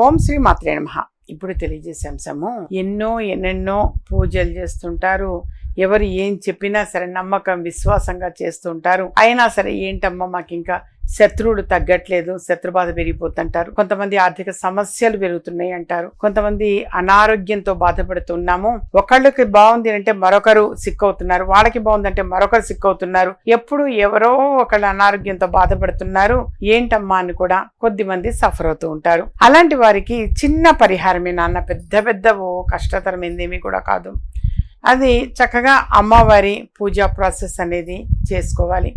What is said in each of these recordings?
ఓం శ్రీ మాత్రే నమ. ఇప్పుడు తెలియజేసే అంశము ఎన్నో ఎన్నెన్నో పూజలు చేస్తుంటారు. ఎవరు ఏం చెప్పినా సరే నమ్మకం విశ్వాసంగా చేస్తుంటారు అయినా సరే ఏంటమ్మా మాకు ఇంకా శత్రువులు తగ్గట్లేదు శత్రుబాధ పెరిగిపోతుంటారు. కొంతమంది ఆర్థిక సమస్యలు పెరుగుతున్నాయి అంటారు. కొంతమంది అనారోగ్యంతో బాధపడుతున్నాము. ఒకళ్ళకి బాగుంది అంటే మరొకరు సిక్కవుతున్నారు. వాళ్ళకి బాగుందంటే మరొకరు సిక్కవుతున్నారు. ఎప్పుడు ఎవరో ఒకళ్ళు అనారోగ్యంతో బాధపడుతున్నారు. ఏంటమ్మా అని కూడా కొద్ది మంది సఫర్ అవుతూ ఉంటారు. అలాంటి వారికి చిన్న పరిహారమే నాన్న పెద్ద పెద్ద ఓ ఏందేమీ కూడా కాదు. అది చక్కగా అమ్మవారి పూజా ప్రాసెస్ అనేది చేసుకోవాలి.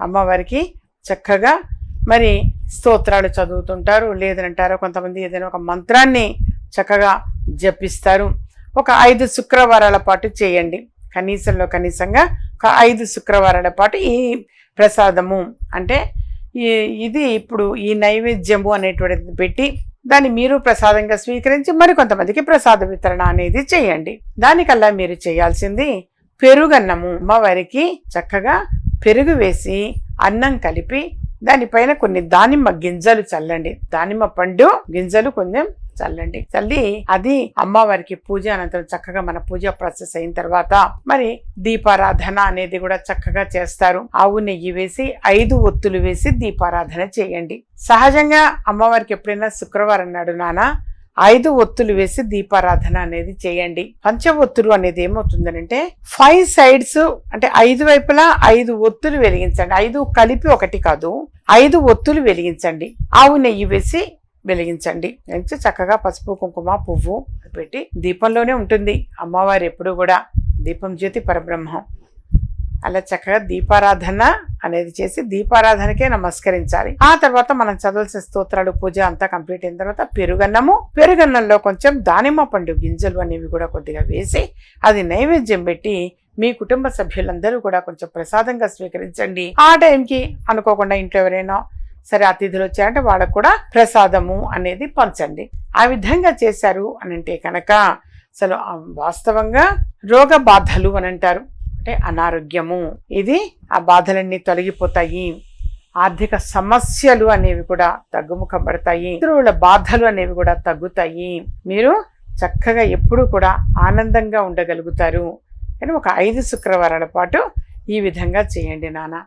అమ్మవారికి చక్కగా మరి స్తోత్రాలు చదువుతుంటారు. లేదంటారు కొంతమంది ఏదైనా ఒక మంత్రాన్ని చక్కగా జపిస్తారు. ఒక ఐదు శుక్రవారాల పాటు చేయండి. కనీసంలో కనీసంగా ఒక ఐదు శుక్రవారాల పాటు ఈ ప్రసాదము అంటే ఇది ఇప్పుడు ఈ నైవేద్యము అనేటువంటిది పెట్టి దాన్ని మీరు ప్రసాదంగా స్వీకరించి మరికొంతమందికి ప్రసాద వితరణ అనేది చేయండి. దానికల్లా మీరు చేయాల్సింది పెరుగన్నము. అమ్మవారికి చక్కగా పెరుగు వేసి అన్నం కలిపి దానిపైన కొన్ని దానిమ్మ గింజలు చల్లండి. దానిమ్మ పండు గింజలు కొంచెం చల్లండి. చల్లి అది అమ్మవారికి పూజ అనంతరం చక్కగా మన పూజ ప్రాసెస్ అయిన తర్వాత మరి దీపారాధన అనేది కూడా చక్కగా చేస్తారు. ఆవు నెయ్యి వేసి ఐదు ఒత్తులు వేసి దీపారాధన చేయండి. సహజంగా అమ్మవారికి ఎప్పుడైనా శుక్రవారం నాడు నాన్న ఐదు ఒత్తులు వేసి దీపారాధన అనేది చేయండి. పంచ ఒత్తులు అనేది ఏమవుతుందనంటే ఫైవ్ సైడ్స్ అంటే ఐదు వైపులా ఐదు ఒత్తులు వెలిగించండి. ఐదు కలిపి ఒకటి కాదు ఐదు ఒత్తులు వెలిగించండి. ఆవు నెయ్యి వేసి వెలిగించండి. వెలిగించి చక్కగా పసుపు కుంకుమ పువ్వు పెట్టి దీపంలోనే ఉంటుంది. అమ్మవారు ఎప్పుడు కూడా దీపం జ్యోతి పరబ్రహ్మం. అలా చక్కగా దీపారాధన అనేది చేసి దీపారాధనకే నమస్కరించాలి. ఆ తర్వాత మనం చదవాల్సిన స్తోత్రాలు పూజ అంతా కంప్లీట్ అయిన తర్వాత పెరుగన్నము. పెరుగన్నంలో కొంచెం దానిమ్మ పండు గింజలు అనేవి కూడా కొద్దిగా వేసి అది నైవేద్యం పెట్టి మీ కుటుంబ సభ్యులందరూ కూడా కొంచెం ప్రసాదంగా స్వీకరించండి. ఆ టైంకి అనుకోకుండా ఇంట్లో ఎవరైనా సరే అతిథులు వచ్చారంటే వాళ్ళకు కూడా ప్రసాదము అనేది పంచండి. ఆ విధంగా చేశారు అని అంటే కనుక అసలు వాస్తవంగా రోగ బాధలు అని అంటారు. అంటే అనారోగ్యము. ఇది ఆ బాధలన్నీ తొలగిపోతాయి. ఆర్థిక సమస్యలు అనేవి కూడా తగ్గుముఖం పడతాయి. ఇతరుల బాధలు అనేవి కూడా తగ్గుతాయి. మీరు చక్కగా ఎప్పుడూ కూడా ఆనందంగా ఉండగలుగుతారు. కానీ ఒక ఐదు శుక్రవారాల పాటు ఈ విధంగా చేయండి నాన్న.